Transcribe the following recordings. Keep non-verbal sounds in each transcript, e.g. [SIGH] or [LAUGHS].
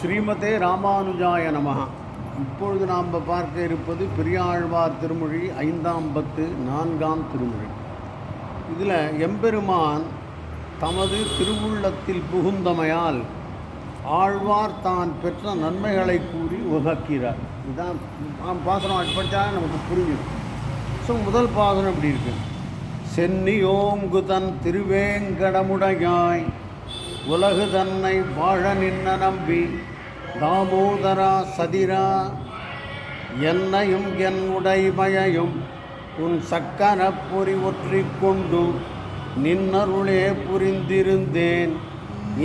ஸ்ரீமதே ராமானுஜாய நமகா இப்பொழுது நாம் பார்க்க இருப்பது பெரியாழ்வார் திருமொழி ஐந்தாம் பத்து நான்காம் திருமொழி. இதில் எம்பெருமான் தமது திருவுள்ளத்தில் புகுந்தமையால் ஆழ்வார் தான் பெற்ற நன்மைகளை கூறி உகக்கிறார் இதுதான் நாம் பாசனம் படித்தா நமக்கு புரியும் ஸோ முதல் பாசனம் இப்படி இருக்கு? சென்னியோங்கு தன் திருவேங்கடமுடையாய் உலகு தன்னை வாழ நின்ன நம்பி தாமோதரா சதிரா என்னையும் என் உடைமையையும் உன் சக்கர பொறி ஒற்றிக் கொண்டு நின்னருளே புரிந்திருந்தேன்.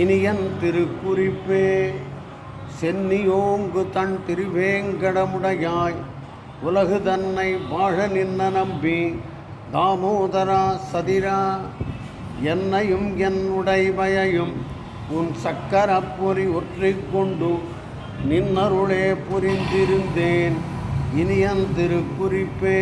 இனியன் திருக்குறிப்பே சென்னியோங்கு தன் திருவேங்கடமுடையாய். உலகு தன்னை வாழ நின்ன நம்பி தாமோதரா சதிரா என்னையும் என் உடைமையையும் உன் சக்கர பொறி ஒற்றிக் கொண்டு நின்னருளே புரிந்திருந்தேன். இனியன் திருக்குறிப்பே.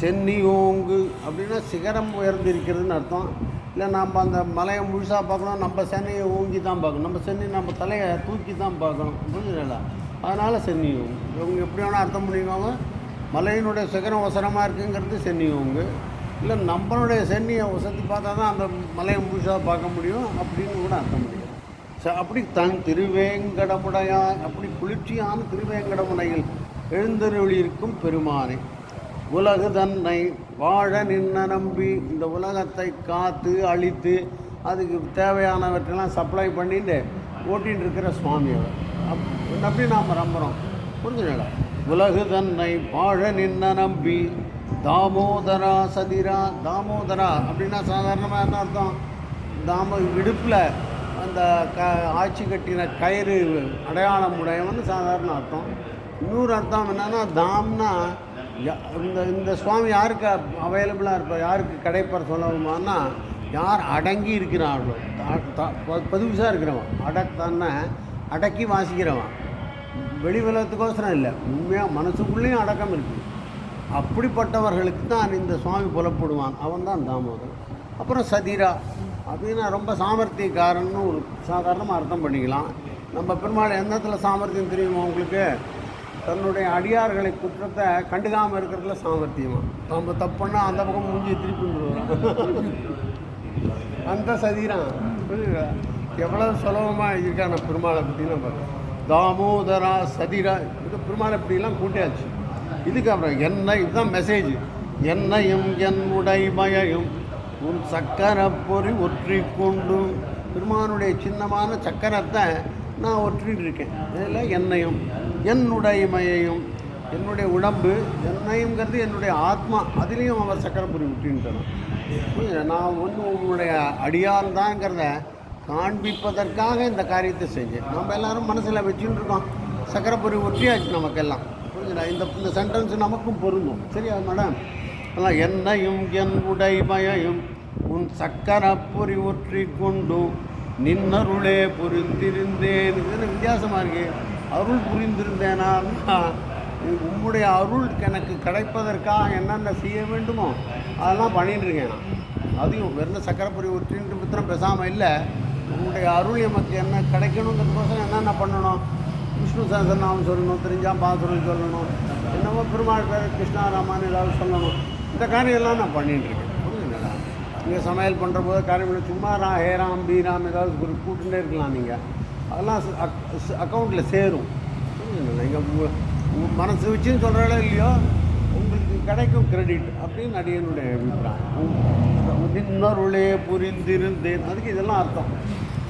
சென்னியோங்கு அப்படின்னா சிகரம் உயர்ந்திருக்கிறதுன்னு அர்த்தம். இல்லை நாம் அந்த மலையை முழுசாக பார்க்கணும். நம்ம சென்னையை ஓங்கி தான் பார்க்கணும். நம்ம சென்னை நம்ம தலையை தூக்கி தான் பார்க்கணும். புரிஞ்சுங்களா அதனால் சென்னியோங்கு இவங்க எப்படி வேணால் அர்த்தம் பண்ணிக்கோங்க மலையினுடைய சிகரம் அவசரமாக இருக்குங்கிறது சென்னியோங்கு இல்லை நம்மளுடைய சென்னியை வசதி பார்த்தா தான் அந்த மலையை முழுசாக பார்க்க முடியும் அப்படின்னு கூட அர்த்தம் முடியும் ச அப்படி தன் திருவேங்கடமுடையா அப்படி குளிர்ச்சியான திருவேங்கடமுனையில் எழுந்தருளியிருக்கும் பெருமானை உலகு தன்னை வாழ நின்ன நம்பி இந்த உலகத்தை காத்து அழித்து அதுக்கு தேவையானவற்றெல்லாம் சப்ளை பண்ணிட்டு ஓட்டின்னு இருக்கிற சுவாமி அவர். அப் நம்பி நாம் நம்புகிறோம் புரிஞ்சுங்களா உலகு தன்னை வாழ நின்ன நம்பி தாமோதரா சதிரா தாமோதரா அப்படின்னா சாதாரணமாக என்ன அர்த்தம்? தாம இடுப்பில் அந்த க ஆட்சி கட்டின கயிறு அடையாளம் உடையவன்னு சாதாரண அர்த்தம். இன்னொரு அர்த்தம் என்னென்னா தாம்னா யா- இந்த இந்த சுவாமி யாருக்கு அவைலபிளாக இருப்பார் யாருக்கு கிடைப்பார் சொல்லணுமான்னா யார் அடங்கி இருக்கிறார்களோ தா- பதுவிசாக இருக்கிறவன் அடக் தன்னை அடக்கி வாசிக்கிறவன். வெளி உலகத்துக்கோசரம் இல்லை உண்மையாக மனசுக்குள்ளேயும் அடக்கம் இருக்குது அப்படிப்பட்டவர்களுக்கு தான் இந்த சுவாமி புலப்படுவான். அவன் தான் தாமோதரன். அப்புறம் சதிரா. அப்படின்னா ரொம்ப சாமர்த்தியக்காரன்னு ஒரு சாதாரணமாக அர்த்தம் பண்ணிக்கலாம். நம்ம பெருமாள் எந்தத்தில் சாமர்த்தியம் தெரியுமா உங்களுக்கு? தன்னுடைய அடியார்களை குற்றத்தை கண்டுக்காமல் இருக்கிறதுல சாமர்த்தியமா? நம்ம தப்பு பண்ணால் அந்த பக்கம் மூஞ்சி திருப்பி வந்துடுவான் அந்த சதிரான் புரியுதா? எவ்வளவு சுலபமாக இருக்கான பெருமாளை பற்றி நம்ம தாமோதரா சதிரா இது பெருமாளை இப்படிலாம் கூட்டியாச்சு. இதுக்கு அப்புறம் என்ன இதுதான் மெசேஜ் என்னையும் என் உடைமையையும் உன் சக்கர பொறி ஒற்றி கொண்டும். பெருமானுடைய சின்னமான சக்கரத்தை நான் ஒற்றிட்டு இருக்கேன் இதில் என்னையும் என்னுடைமையையும் என்னுடைய உடம்பு என்னையுங்கிறது என்னுடைய ஆத்மா அதுலேயும் அவர் சக்கரப்பொறி விட்டுன்ட்டான் நான் வந்து உங்களுடைய அடியான் தாங்கிறத காண்பிப்பதற்காக இந்த காரியத்தை செஞ்சேன். நம்ம எல்லாரும் மனசில் வச்சுட்டு இருக்கோம் சக்கரப்பொறி ஒற்றியாச்சு நமக்கெல்லாம். புரிஞ்சுடா இந்த இந்த சென்டென்ஸ் நமக்கும் பொருந்தும். சரியா மேடம் என்னையும் என் உடைமையையும் உன் சக்கரப்பொறி ஒற்றி கொண்டு நின்னருளே புரிந்திருந்தேன் இது வித்தியாசமாக இருக்கு. அருள் புரிந்திருந்தேனா? உம்முடைய அருள் எனக்கு கிடைப்பதற்காக என்னென்ன செய்ய வேண்டுமோ அதெல்லாம் பண்ணிட்டு இருக்கேன் நான். அதையும் வெறும் சக்கரப்பொறி ஒற்றின்ட்டு மித்திரம் பேசாமல் இல்லை. உங்களுடைய அருள் எமக்கு என்ன கிடைக்கணுங்கிறதுக்கோசரம் என்னென்ன பண்ணணும்? விஷ்ணு சஹஸ்ரநாமம் சொல்லணும் தெரிஞ்சால் பாசுரம் சொல்லணும். என்னமோ பெருமாள் பேர் கிருஷ்ணாராமான்னு ஏதாவது சொல்லணும். இந்த காரியம்லாம் நான் பண்ணிட்டு இருக்கேன் புரியுதுங்களா நீங்கள் சமையல் பண்ணுற போது காரியம் சும்மா ரா ஹேராம் பீராம் ஏதாவது ஒரு கூட்டுகிட்டே இருக்கலாம் நீங்கள் அதெல்லாம் அக்கௌண்ட்டில் சேரும். புரியுதுங்களா நீங்கள் மனசு வச்சுன்னு சொல்கிறாலோ இல்லையோ உங்களுக்கு கிடைக்கும் கிரெடிட் அப்படின்னு அடியனுடைய அபிப்பிராயம். இன்னொருளே புரிந்திருந்தேன். அதுக்கு இதெல்லாம் அர்த்தம்.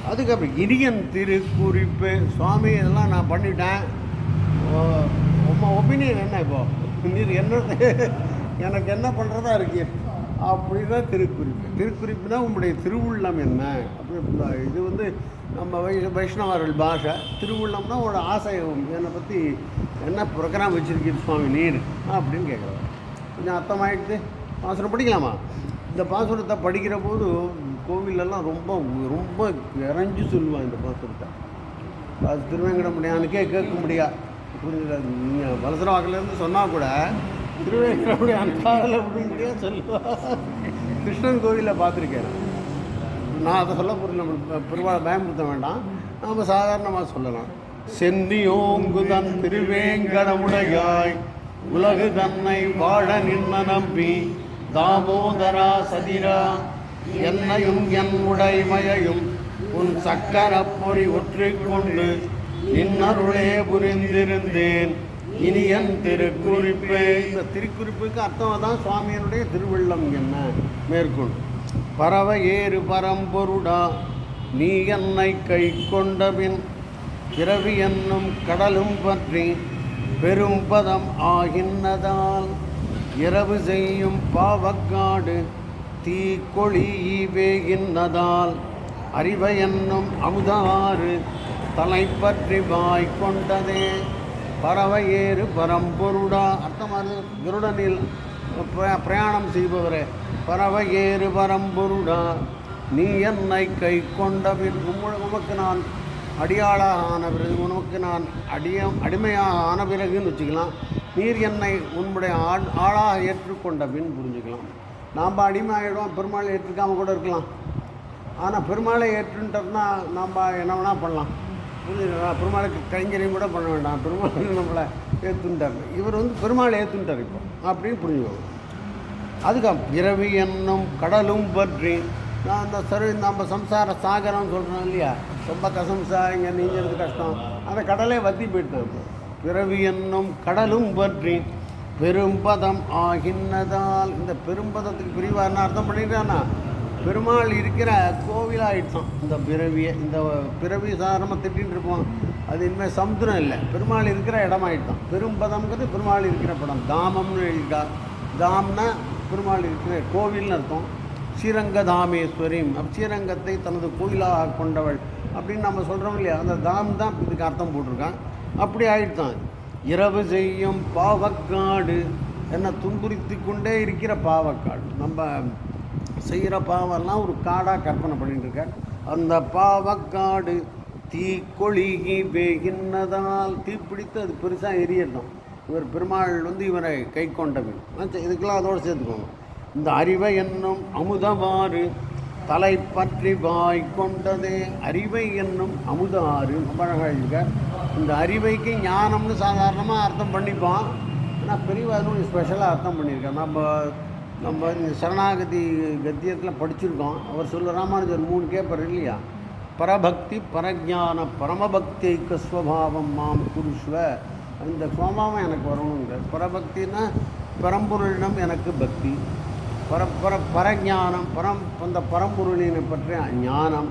அதுக்கப்புறம் இனியன் திருக்குறிப்பு சுவாமி இதெல்லாம் நான் பண்ணிட்டேன். உங்கள் ஒப்பீனியன் என்ன இப்போது நீர் என்ன எனக்கு என்ன பண்ணுறதா இருக்கு? அப்படின்னா திருக்குறிப்பு. திருக்குறிப்புனா உங்களுடைய திருவுள்ளம் என்ன? அப்படி இது வந்து நம்ம வை வைஷ்ணவர்கள் பாஷை. திருவுள்ளம்னா ஒரு ஆசையம் என்னை பற்றி என்ன ப்ரோக்ராம் வச்சுருக்கீங்க சுவாமி நீர்? அப்படின்னு கேட்குறாரு கொஞ்சம் அர்த்தமாயிடுது. பாசுரம் படிக்கலாமா? இந்த பாசுரத்தை படிக்கிற போது கோவிலெல்லாம் ரொம்ப ரொம்ப இறஞ்சி சொல்லுவான் இந்த பாசுரத்தை. அது திருவேங்கடமுடியானுக்கே கேட்க முடியாது புரியுது நீங்கள் வலசரவாக்கிலேருந்து சொன்னால் கூட திருவேங்கடமுடியான் காதில் விட முடியாது சொல்லுவா. கிருஷ்ணன் கோவிலில் பார்த்துருக்கேன் நான் அதை சொல்ல போகிறது நம்ம பெருமாளை பயமுறுத்த வேண்டாம். நம்ம சாதாரணமாக சொல்லலாம். செந்தியோங்குதன் திருவேங்கடமுடையாய் உலகு தன்னை வாழ நின்ன நம்பி தாமோதரா சதிரா என்னையும் என் உடைமையையும் உன் சக்கரப் பொறி ஒற்றிக்கொண்டு இன்னருளே புரிந்திருந்தேன். இனி என் திருக்குறிப்பே. இந்த திருக்குறிப்புக்கு அர்த்தம் தான் சுவாமியினுடைய திருவள்ளம் என்ன? மேற்கொண்டு பறவை ஏறு பரம்பொருடா நீ என்னை கை கொண்டபின் பிறவி என்னும் கடலும் பற்றி பெரும் பதம் ஆகின்னதால் இரவு செய்யும் பாவக்காடு தீக்கொழி வேகின்னதால் அறிவை என்னும் அமுதாறு தலைப்பற்றி வாய் கொண்டதே பறவை ஏறு பரம்பொருடா அர்த்தமானது குருடனில் பிரயாணம் செய்பவரே. பறவை ஏறு பரம்பொருடா. நீ என்னை கை கொண்ட பின் உமக்கு நான் அடியாளாக ஆன பிறகு உனக்கு நான் அடிய அடிமையாக ஆன பிறகுன்னு வச்சுக்கலாம். நீர் என்னை உன்னுடைய ஆள் ஆளாக ஏற்றுக்கொண்ட பின் புரிஞ்சுக்கலாம். நாம் அடிமையாகிடும் பெருமாளை ஏற்றுக்காமல் கூட இருக்கலாம். ஆனால் பெருமாளை ஏற்றுன்ட்டோம்னா நாம் என்ன வேணால் பண்ணலாம். புரிஞ்சுங்களா பெருமாளுக்கு கைங்கரியம் கூட பண்ண வேண்டாம். பெருமாள் நம்மளை ஏற்றுன்ட்டார் இவர் வந்து பெருமாளை ஏற்றுன்ட்டார் இப்போ. அப்படின்னு புரிஞ்சுக்கோங்க அதுக்கு பிறவி என்னும் கடலும் பற்றி நான் அந்த சரி நம்ம சம்சார சாகரம்னு சொல்கிறோம் இல்லையா? ரொம்ப கசம்சா இங்கே நீங்கிறது கஷ்டம். அந்த கடலே வத்தி போயிட்டு பிறவி என்னும் கடலும் பற்றி பெரும்பதம் ஆகின்னதால் இந்த பெரும்பதத்துக்கு பிரிவார்னு அர்த்தம் பண்ணிட்டானா? பெருமாள் இருக்கிற கோவிலாயிடுச்சான் இந்த பிறவியை இந்த பிறவி சாரமாக திட்டின்னு இருப்போம். அது இனிமேல் சமுத்திரம் இல்லை. பெருமாள் இருக்கிற இடமாயிட்டான் பெரும்பதம்ங்கிறது பெருமாள் இருக்கிற படம். தாமம்னு எழுதிட்டா தாம்னா பெருமாள் இருக்கிற கோவில்னு அர்த்தம். ஸ்ரீரங்க தாமேஸ்வரிம் அப்போ ஸ்ரீரங்கத்தை தனது கோயிலாக கொண்டவள் அப்படின்னு நம்ம சொல்கிறோம் இல்லையா? அந்த தாம் தான் இதுக்கு அர்த்தம் போட்டிருக்கான். அப்படி ஆயிடுத்தான் இரவு செய்யும் பாவக்காடு. என்ன துன்புறுத்தி கொண்டே இருக்கிற பாவக்காடு. நம்ம செய்கிற பாவெல்லாம் ஒரு காடாக கற்பனை பண்ணிட்டு இருக்கார். அந்த பாவக்காடு தீக்கொழுகி வேகின்னதால் தீப்பிடித்து அது பெருசாக எரியட்டும். இவர் பெருமாள் வந்து இவரை கை கொண்டவன். இதுக்கெல்லாம் அதோடு சேர்த்துக்கோங்க. இந்த அறிவை என்னும் அமுதமாறு தலை பற்றி வாய் கொண்டதே அறிவை என்னும் அமுதாறு. ரொம்ப அழகாக இந்த அறிவைக்கு ஞானம்னு சாதாரணமாக அர்த்தம் பண்ணிப்போம் ஆனால் பெரியவா ஸ்பெஷலாக அர்த்தம் பண்ணியிருக்கார். நம்ம நம்ம இந்த சரணாகதி கத்தியத்தில் படிச்சிருக்கோம். அவர் சொல்ல ராமானுஜர் மூணு கேட்பார் இல்லையா? பரபக்தி பரஜான பரமபக்தி ஸ்வபாவம் மாம் குருஷ்வ அந்த சுவாவம் எனக்கு வரணுங்கிற பரபக்தினா பரம்பொருளிடம் எனக்கு பக்தி. பர பர பரஜானம் பரம் அந்த பரம்பொருளினை பற்றிய ஞானம்.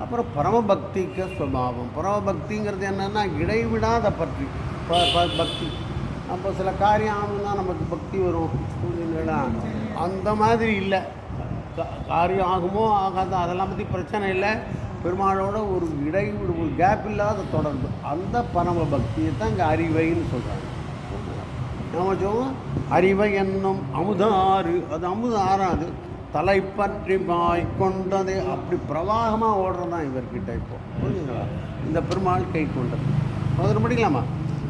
அப்புறம் பரமபக்திக்க ஸ்வபாவம். பரமபக்திங்கிறது என்னென்னா இடைவிடாத பற்றி ப- பக்தி. அப்போ சில காரியம் ஆகணும்னா நமக்கு பக்தி வரும் புரியுதுங்களா அந்த மாதிரி இல்லை. கா- காரியம் ஆகுமோ ஆகாதோ அதெல்லாம் பற்றி பிரச்சனை இல்லை. பெருமாளோட ஒரு இடைவிடு ஒரு கேப் இல்லாத தொடர்பு. அந்த பரம பக்தியை தான் இங்கே அறிவைன்னு சொல்கிறாங்க நம்ம அறிவை என்னும் அமுதாறு அது அமுத ஆறாது தலை பற்றி பாய் கொண்டது. அப்படி பிரவாகமாக ஓடுறது தான் இவர்கிட்ட இப்போ. புரிஞ்சுங்களா இந்த பெருமாள் கை கொண்டது. முதல்ல முடிக்கலாமா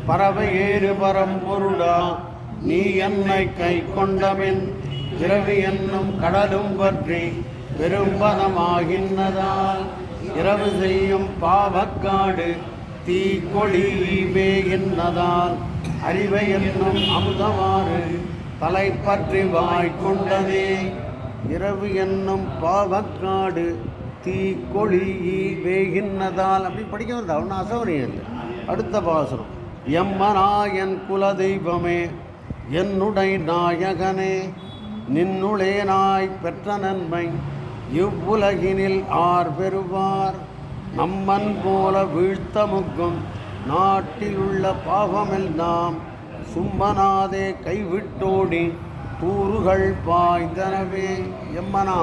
பறவை ஏறு பரம்பொருளா நீ என்னை கை கொண்டமின் பிறவி என்னும் கடலும் பற்றி பெரும்பதமாகின்னதால் இரவு செய்யும் பாவக்காடு தீக்கொடி வேகின்றதால் அறிவை என்னும் அமுதமாறு தலை பற்றி வாய் கொண்டதே இரவு என்னும் பாவக்காடு தீக்கொழி வேகின்றதால் அப்படி படிக்க அவன் அசௌரியம் இல்லை அடுத்த பாசுரம். எம்மனாயன் குலதெய்வமே என்னுடை நாயகனே நின்னுளே நாய் பெற்ற நன்மை இவ்வுலகினில் ஆர் பெறுவார். நம்மன் போல வீழ்த்த முக்கும் நாட்டிலுள்ள பாவமெல்லாம் சும்மனாதே கைவிட்டோடி தூறுகள் பாய்ந்தனவே. எம்மனா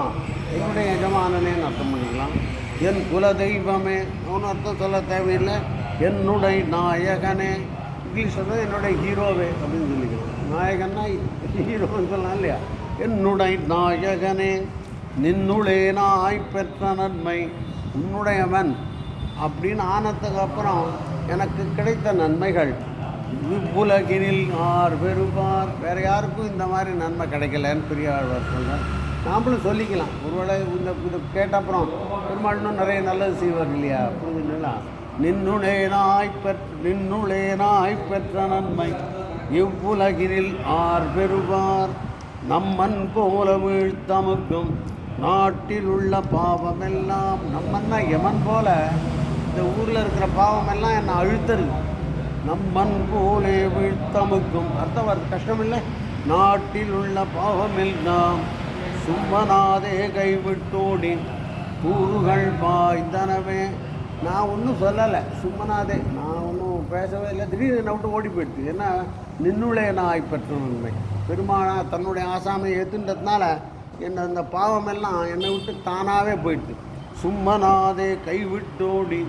என்னுடைய எஜமானனே அர்த்தம் பண்ணிக்கலாம். என் குல தெய்வமே அவனு அர்த்தம் சொல்ல தேவையில்லை. என்னுடைய நாயகனே. இங்கிலீஷ் வந்து என்னுடைய ஹீரோவே அப்படின்னு சொல்லிக்கலாம் நாயகன்னா ஹீரோன்னு [LAUGHS] சொல்லலாம் இல்லையா? என்னுடைய நாயகனே நின்னுளே நாய் பெற்ற நன்மை உன்னுடையவன் அப்படின்னு ஆனதுக்கு அப்புறம் எனக்கு கிடைத்த நன்மைகள். உலகினில் ஆர் பெறுவார். வேறு யாருக்கும் இந்த மாதிரி நன்மை கிடைக்கலன்னு பெரியாழ்வார் சொல்கிறார் நாமளும் சொல்லிக்கலாம். ஒருவேளை இந்த இது கேட்ட அப்புறம் பெருமாள் இன்னும் நிறைய நல்லது செய்வார் இல்லையா? புரிஞ்சுங்களா நின்னுளேனாய் பெற் நின்னுளேனாய் பெற்ற நன்மை. இவ்வுலகினில் ஆர் பெறுவார். நம்மன் போல வீழ்த்தமுக்கும் நாட்டில் உள்ள பாவமெல்லாம் நம்மன்னா எமன் போல. இந்த ஊரில் இருக்கிற பாவமெல்லாம் என்னை அழுத்தருது நம்மன் போலே வீழ்த்தமுக்கும் அர்த்தம் வருது கஷ்டமில்லை. நாட்டில் உள்ள பாவமெல்லாம் சும்மனாதே கைவிட்டோடின். கூறுகள் பாய்ந்தனவே. நான் ஒன்றும் சொல்லலை. சும்மனாதே. நான் ஒன்றும் பேசவே இல்லை. திடீர்னு என்னை விட்டு ஓடி போயிடுது ஏன்னா நின்னுளே நாய் பெற்ற நன்மை பெருமானா தன்னுடைய ஆசாமை ஏற்றுன்றதுனால என்ன அந்த பாவமெல்லாம் என்னை விட்டு தானாகவே போயிடுது சும்மனாதே கைவிட்டோடி.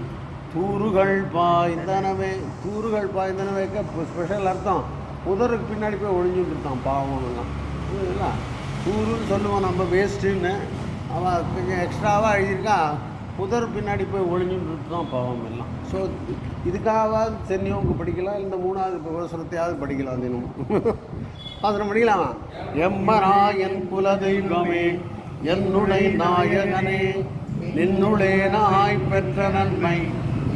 தூறுகள் பாய்ந்தனவே. தூறுகள் பாய்ந்தனவேக்க ஸ்பெஷல் அர்த்தம். புதருக்கு பின்னாடி போய் ஒழிஞ்சுட்டு இருக்கான் பாவம் இல்லை புரியுதுங்களா? தூருன்னு சொல்லுவோம் நம்ம வேஸ்ட்டுன்னு அவள் கொஞ்சம் எக்ஸ்ட்ராவாக எழுதியிருக்கா. புதர் பின்னாடி போய் ஒழிஞ்சுட்டு தான் பாவம் எல்லாம். ஸோ இதுக்காகவாது சென்னியவங்க படிக்கலாம் இந்த மூணாவது விவசனத்தையாவது படிக்கலாம் தினமும். பாசனம் படிக்கலாமா? எம்மரா என் குல தெய்வமே என்னுடைய நாயகனே நின்னுளே நாய் பெற்ற நன்மை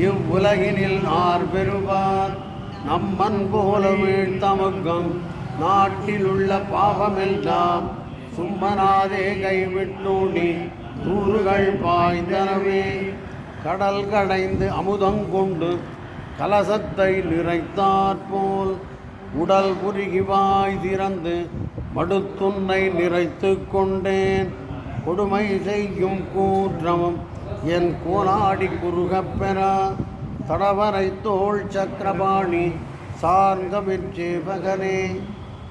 இவ்வுலகினில் ஆர் பெறுவார். நம்மன் போல வீழ்த்தமுகம் நாட்டில் உள்ள பாவமெல்லாம் சும்மனாதே கைவிட்டோடி தூறுகள் பாய்ந்தனவே. கடல் கடைந்து அமுதங்கொண்டு கலசத்தை நிறைத்தாற்போல் உடல் உருகி வாய் திறந்து மடுத்துன்னை நிறைத்து கொண்டேன். கொடுமை செய்யும் கூற்றமும் என் கோலாடி குறுகப் பெறா. தடவரை தோள் சக்கரபாணி சார்ந்த வெற்றேபகனே.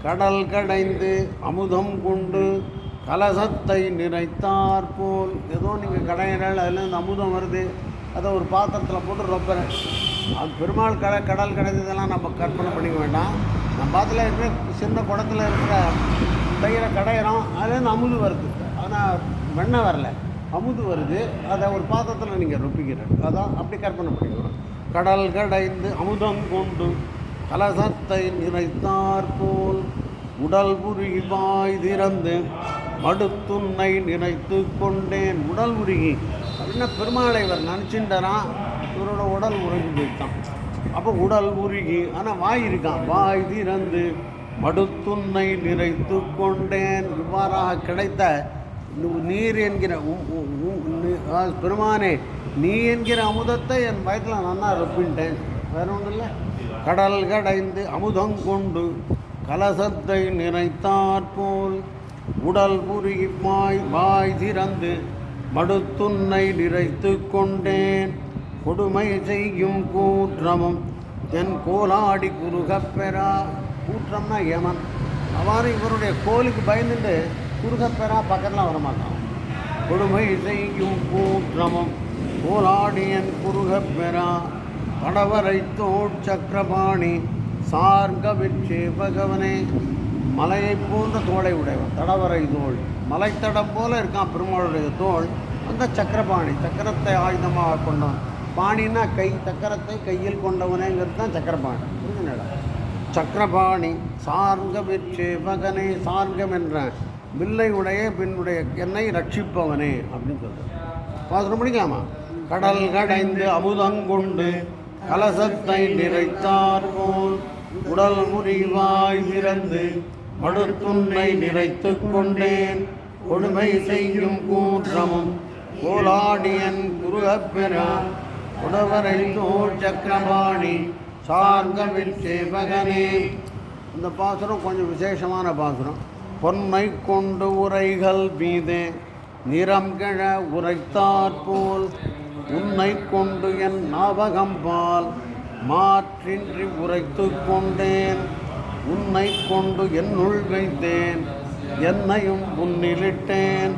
கடல் கடைந்து அமுதம் கொண்டு கலசத்தை நிறைத்தார் போல். ஏதோ நீங்கள் கடையிறாள் அதுலேருந்து அமுதம் வருது. அதை ஒரு பாத்திரத்தில் போட்டு ரொப்பறேன். அது பெருமாள் கடை கடல் கிடைச்சதெல்லாம் நம்ம கற்பனை பண்ணிக்க வேண்டாம். நம்ம பாத்தில் இருக்கிற சின்ன குடத்தில் இருக்கிற தயிரை கடையிறோம். அதுலேருந்து அமுது வருது. ஆனால் வெண்ணெய் வரல. அமுது வருது. அதை ஒரு பாத்திரத்தில் நீங்கள் ரொப்பிக்கிறேன். அதான் அப்படி கற்பனை பண்ணிக்கணும் கடல் கடைந்து அமுதம் கொண்டு கலசத்தை நிறைத்தார் போல். உடல் புரிவாய் திறந்து மடுத்துன்னை நினைத்து கொண்டேன். உடல் உருகி. அப்படின்னா பெருமாளை இவர் நினச்சின்றாரா? இவரோட உடல் உருகி போயிட்டான் அப்போ உடல் உருகி. ஆனால் வாய் இருக்கான் வாய் திறந்து மடுத்துன்னை நிறைத்து கொண்டேன். இவ்வாறாக கிடைத்த நீர் என்கிற உ- பெருமானே நீ என்கிற அமுதத்தை என் வயத்தில் நன்னா ரொப்பின்ட்டேன். வேற ஒன்றும் இல்லை. கடல் கடைந்து அமுதம் கொண்டு கலசத்தை நினைத்தாற்போல் உடல் உருகி மாய் வாய் திறந்து மடுத்துன்னை நிறைத்து கொண்டேன். கொடுமை செய்யும் கூற்றமும் என் கோலாடி குறுகப்பெறா கூற்றம்னா யமன் அவ்வாறு இவருடைய கோலுக்கு பயந்துட்டு குறுகப்பெறா பக்கத்தில் வரமாட்டான். கொடுமை செய்யும் கூற்றமும் கோலாடியன் குறுகப்பெறா படவரை தோட் சக்கரபாணி சார்கவிச்சே பகவனே மலையை போன்ற தோளை உடையவன் தடவரை தோள் மலைத்தடம் போல இருக்கான் பெருமாளுடைய தோள் அந்த சக்கரபாணி சக்கரத்தை ஆயுதமாக கொண்டான் பாணினா கை சக்கரத்தை கையில் கொண்டவனேங்கிறது தான் சக்கரபாணி. புரிஞ்சுனடா சக்கரபாணி சார்ங்க வெற்றி மகனே சார்கம் என்ற வில்லை உடைய பின்னுடைய என்னை ரட்சிப்பவனே அப்படின்னு சொல்கிறேன் பாசனம் படிக்கலாமா? கடல் கடைந்து அமுதங்கொண்டு கலசத்தை நிறைத்தார் போல் உடல் முறிவாய் பிறந்து மடுத்துன்னை நிறைத்து கொண்டேன். கொடுமை செய்யும் கூற்றமும் கோலாடியன் குருகப்பெறா உடவரை தோல் சக்கரபாணி சார்கவில் சேவகனே. இந்த பாசுரம் கொஞ்சம் விசேஷமான பாசுரம். பொன்னை கொண்டு உரைகள் மீது நிறம் கிழ உரைத்தாற்போல் உன்னை கொண்டு என் ஞாபகம் பால். மாற்றின்றி உரைத்து கொண்டேன். உன்னை கொண்டு என்னுள் வைத்தேன். என்னையும் உன்னிலிட்டேன்.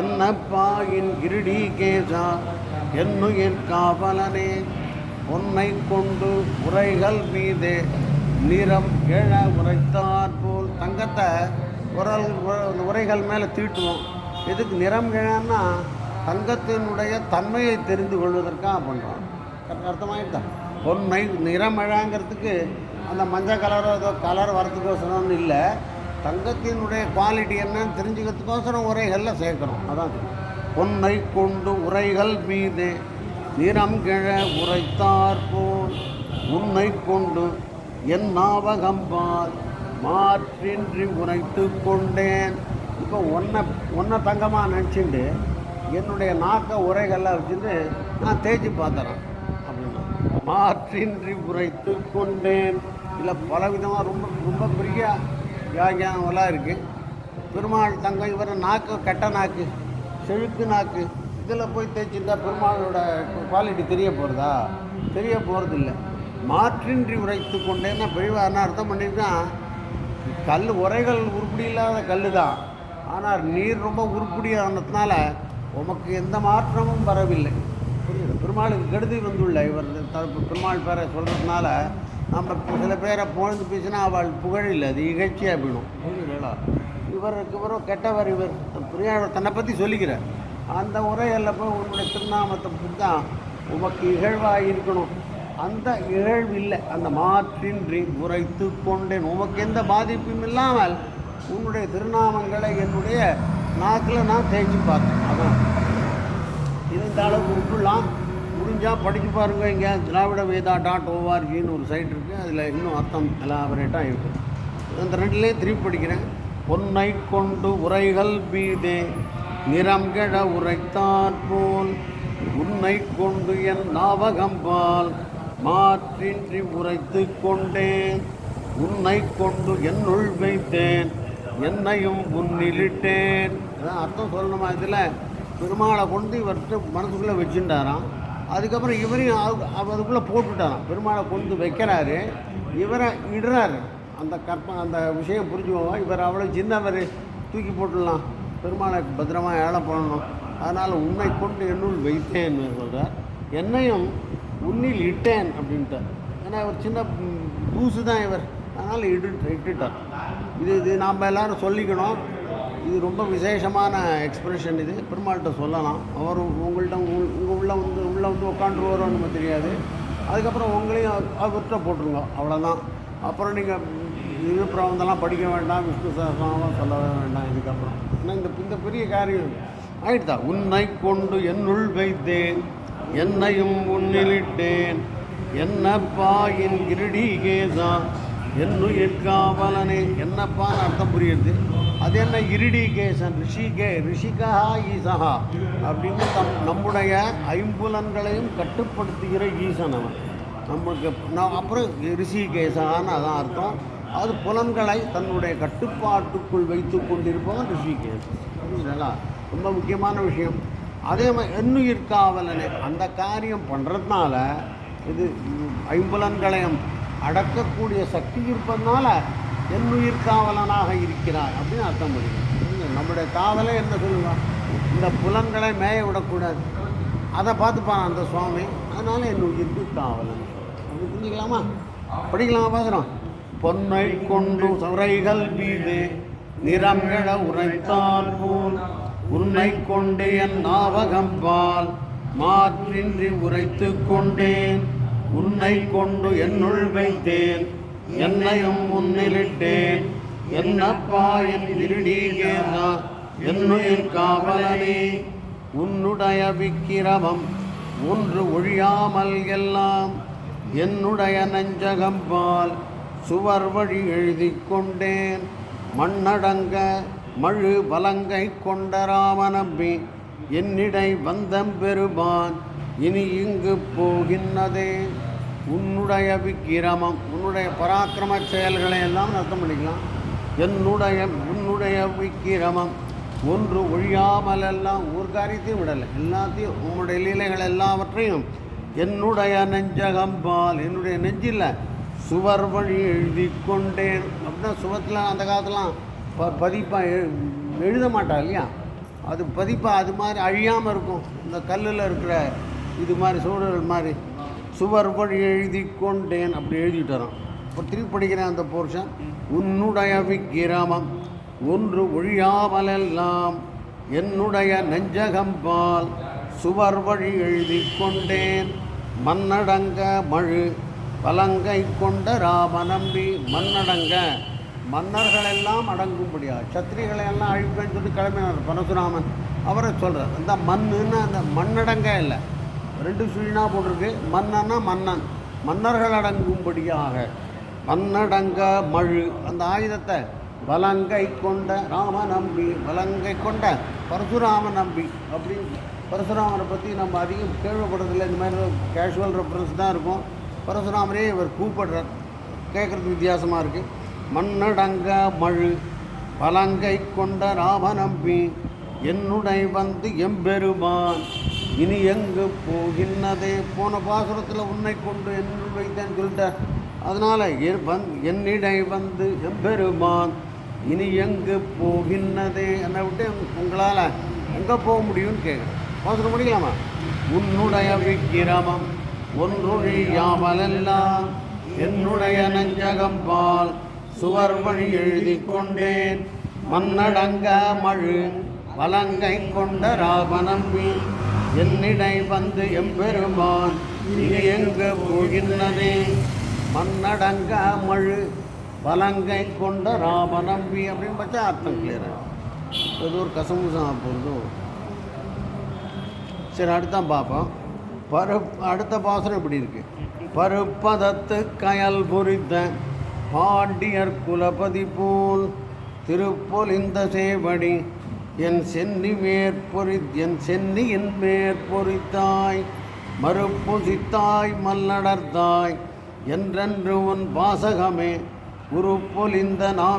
என்னப்பா என் கிருடி கேஜா என்னுயிர் காவலனே. உன்னை கொண்டு உரைகள் மீதே. நிறம் எழ உரைத்தார் போல் தங்கத்தை உரல் உரைகள் மேலே தீட்டுவோம். இதுக்கு நிறம் கிழன்னா தங்கத்தினுடைய தன்மையை தெரிந்து கொள்வதற்காக பண்ணுறோம் அர்த்தமாயிட்டா? பொன்மை நிறமழாங்கிறதுக்கு அந்த மஞ்சள் கலரோ ஏதோ கலர் வரத்துக்கோசரம்னு இல்லை. தங்கத்தினுடைய குவாலிட்டி என்னன்னு தெரிஞ்சுக்கிறதுக்கோசரம் உரைகளில் சேர்க்குறோம் அதான் பொன்னை கொண்டு உரைகள் மீது நிறம் கிழ உரைத்தார் போல் உன்னை கொண்டு என் ஞாபகம்பால் மாற்றின்றி உரைத்து கொண்டேன். இப்போ ஒன்றை ஒன்றை தங்கமாக நினச்சிட்டு என்னுடைய நாக்க உரைகள்லாம் வச்சுட்டு நான் தேய்ச்சி பார்த்துறேன். மாற்றின்றி உரைத்து கொண்டேன். இல்லை பலவிதமாக ரொம்ப ரொம்ப பெரிய வியாகியானமெல்லாம் இருக்குது பெருமாள் தங்கம் இவர் நாக்கு கெட்ட நாக்கு செழுக்கு நாக்கு இதில் போய் தேய்ச்சிருந்தா பெருமாளோட குவாலிட்டி தெரிய போகிறதா தெரிய போகிறதில்ல மாற்றின்றி உரைத்து கொண்டேன்னா பெரியவாருன்னா அர்த்தம் பண்ணியிருக்கான் கல் உரைகள் உருப்படி இல்லாத கல் தான் ஆனால் நீர் ரொம்ப உருப்படியானதுனால உமக்கு எந்த மாற்றமும் வரவில்லை. பெருமாளுக்கு கெடுதி வந்துள்ள இவர். தரப்பு பெருமாள் பேரை சொல்கிறதுனால நம்ம சில பேரை புகழ்ந்து பேசினா அவள் புகழ் இல்லை அது இகழ்ச்சியாக போயிடும் புரியுதுங்களா? இவருக்கு இவரும் கெட்டவர் இவர். பிரியாணர் தன்னை பற்றி சொல்லிக்கிறார். அந்த உரையில் போய் உன்னுடைய திருநாமத்தை பற்றி தான் உமக்கு இகழ்வாக இருக்கணும். அந்த இகழ்வு இல்லை. அந்த மாற்றின்றி உரைத்து கொண்டேன். உமக்கு எந்த பாதிப்பும் இல்லாமல் உன்னுடைய திருநாமங்களை என்னுடைய நாக்கில் நான் தேய்ச்சி பார்த்தேன். அதான். இது இந்த அளவுக்கு முடிஞ்சால் படித்து பாருங்க. இங்கே திராவிட வேதா டாட் ஓஆர்ஜின்னு ஒரு சைட் இருக்குது அதில் இன்னும் அர்த்தம் எலாபரேட்டாக இருக்குது அந்த ரெண்டுலேயும் திருப்பி படிக்கிறேன். பொன்னை கொண்டு உரைகள் பீதே நிறம் கெட உரைத்தான் போல். உன்னை கொண்டு என் ஞாபகம்பால் மாற்றின்றி உரைத்து கொண்டேன். உன்னை கொண்டு என்னுள் வைத்தேன். என்னையும் உன்னிலிட்டேன் அதான் அர்த்தம் சொல்லணுமா இதில்? பெருமாளை கொண்டு இவர்கிட்ட மனசுக்குள்ளே வச்சுட்டாராம். அதுக்கப்புறம் இவரையும் அவ- அவருக்குள்ளே போட்டுட்டாராம். பெருமாளை கொண்டு வைக்கிறாரு. இவரை இடுறாரு. அந்த கற்ப அந்த விஷயம் புரிஞ்சுக்கோங்க. இவர் அவ்வளோ சின்னவர். தூக்கி போட்டுடலாம். பெருமாளை பத்திரமா ஏழை பண்ணணும். அதனால் உன்னை கொண்டு என்னுள் வைத்தேன் சொல்கிறார் என்னையும் உன்னில் இட்டேன் அப்படின்ட்டார். ஏன்னா இவர் சின்ன தூசு தான் இவர். அதனால் இட்டு இட்டுட்டார். இது இது நாம் எல்லாரும் சொல்லிக்கணும். இது ரொம்ப விசேஷமான எக்ஸ்பிரஷன் இது. பெருமாள்கிட்ட சொல்லலாம். அவர் உங்கள்கிட்ட உங்கள் உங்கள் உள்ளே வந்து உள்ளே வந்து உட்காந்துருவாரோன்னு நமக்கு தெரியாது. அதுக்கப்புறம் உங்களையும் அவர்கிட்ட போட்டுருங்க. அவ்வளோதான் அப்புறம் நீங்கள் இது பிரபந்தெல்லாம் படிக்க வேண்டாம் விஷ்ணு சகசிரநாமம் சொல்ல வேண்டாம் இதுக்கப்புறம். ஏன்னா இந்த இந்த பெரிய காரியம் ஆயிடுதா? உன்னை கொண்டு என்னுள் வைத்தேன். என்னையும் உன்னிலிட்டேன் என்னப்பா என் கிருடிகேசா என்னும் காவலனே. என்னப்பான்னு அர்த்தம் புரியுது அது என்ன இருடிகேசன்? ரிஷிகே ரிஷிகா ஈசகா அப்படின்னு தம் நம்முடைய ஐம்புலன்களையும் கட்டுப்படுத்துகிற ஈசன் அவன். நமக்கு நான் அப்புறம் ரிஷிகேசான்னு அதான் அர்த்தம். அது புலன்களை தன்னுடைய கட்டுப்பாட்டுக்குள் வைத்து கொண்டிருப்பவன் ரிஷிகேஸ் புரியுதுங்களா? ரொம்ப முக்கியமான விஷயம். அதே மாதிரி எண்ணுயிர்காவலனே அந்த காரியம் பண்ணுறதுனால இது ஐம்புலன்களையும் அடக்கக்கூடிய சக்தி இருப்பதனால உயிர் காவலனாக இருக்கிறார் அப்படின்னு அர்த்தம் முடியும் நம்முடைய காவலை என்ன சொல்லுவான் இந்த புலன்களை மேய விடக்கூடாது. அதை பார்த்துப்பான் அந்த சுவாமி. அதனால என் உயிருக்கு காவலன். அப்படி புரிஞ்சுக்கலாமா? படிக்கலாமா பார்க்குறோம் பொன்னை கொண்டு சுரைகள் மீது நிறமிழ உரைத்தால் போல் உன்னை கொண்டு என் ஞாபகம்பால் மாற்றின்றி உரைத்து கொண்டேன். உன்னை கொண்டு என்னுள் வைத்தேன். என்னையும் முன்னிலிட்டேன். என்னப்பா என் திருடீகேனா என்னுயிர் காவலனே. உன்னுடைய விக்கிரமம் ஒன்று ஒழியாமல் எல்லாம். என்னுடைய நெஞ்சகம்பால் சுவர் வழி எழுதி கொண்டேன். மண்ணடங்க மழு பலங்கை கொண்ட ராமநம்பி என்னிடை வந்தம் பெறுவான். இனி இங்கு போகின்றதே. உன்னுடைய விக்கிரமம் உன்னுடைய பராக்கிரம செயல்களை எல்லாம் அர்த்தம் பண்ணிக்கலாம். என்னுடைய உன்னுடைய விக்கிரமம். ஒன்று ஒழியாமல் எல்லாம் ஒரு காரியத்தையும் விடலை. எல்லாத்தையும் உன்னுடைய லீலைகள் எல்லாவற்றையும் என்னுடைய நெஞ்சகம்பால் என்னுடைய நெஞ்சில் சுவர் வழி எழுதி கொண்டேன் அப்படின்னா சுவத்தில் அந்த காலத்துலாம் ப பதிப்பாக எழு எழுத மாட்டா இல்லையா? அது பதிப்பாக அது மாதிரி அழியாமல் இருக்கும். இந்த கல்லில் இருக்கிற இது மாதிரி சூழல் மாதிரி சுவர் வழி எழுதி கொண்டேன் அப்படி எழுதிட்டு வரோம் இப்போ திருப்பி படிக்கிறேன் அந்த போர்ஷன் உன்னுடைய விக்கிரமம் ஒன்று ஒழியாமலெல்லாம் என்னுடைய நெஞ்சகம்பால் சுவர் வழி எழுதி கொண்டேன். மன்னடங்க மழு பலங்கை கொண்ட ராமநம்பி மன்னடங்க மன்னர்களெல்லாம் அடங்கும்படியா? சத்திரிகளை எல்லாம் அழிப்பேன்னு சொல்லி கிளம்பினார் பரசுராமன். அவரை சொல்கிறார் அந்த மண்ணுன்னு அந்த மண்ணடங்க இல்லை. ரெண்டு சுழினா போட்டிருக்கு. மன்னன்னா மன்னன். மன்னர்கள் அடங்கும்படியாக மன்னடங்க மழு. அந்த ஆயுதத்தை வலங்கை கொண்ட ராம நம்பி வலங்கை கொண்ட பரசுராம நம்பி அப்படின்னு பரசுராமரை பற்றி நம்ம அதிகம் கேள்விப்படுறதில்ல இந்த மாதிரி கேஷுவல் ரெஃபரன்ஸ் தான் இருக்கும். பரசுராமரே இவர் கூப்பிடுறார். கேட்குறது வித்தியாசமாக இருக்குது மன்னடங்க மழு பலங்கை கொண்ட ராம நம்பி என்னுடை வந்து எம்பெருமான். இனி எங்கு போகின்னதே? போன பாசுரத்தில் உன்னை கொண்டு என்னுள் வைத்தேன்னு சொல்லிட்டார் அதனால் என் என்னிடை வந்து எம்பெருமான் இனி எங்கு போகின்னதே? என்னை விட்டு உங்களால் எங்கே போக முடியும்னு கேட்குறேன் பாசுரம் முடிக்கலாமா உன்னுடைய விக்கிரமம் ஒன்றொழியாமலெல்லாம் என்னுடைய நஞ்சகம்பால் சுவர் வழி எழுதி கொண்டேன். மன்னடங்க மழு வலங்கை கொண்ட ராமநம்பி என்னிடை வந்து எம்பெருமான் இது எங்கு போகின்றதே? மன்னடங்க மழு பலங்கை கொண்ட ராமநம்பி அப்படின்னு பார்த்தா அர்த்தம் கிளியராக இது ஒரு கசமுசம் போகிறதோ சரி அடுத்தான் பார்ப்போம். பருப் அடுத்த பாசனம் இப்படி இருக்கு? பருப்பதத்து கயல் பொறித்த பாண்டியர் குலபதி போல் திருப்பொலிந்த சேவடி என் சென்னி மேற்பொறி என் சென்னியின் மேற்பொறித்தாய் மறுப்பொசித்தாய் மல்லடர்த்தாய் என்றென்று உன் வாசகமே உருப்பொலிந்த நாவி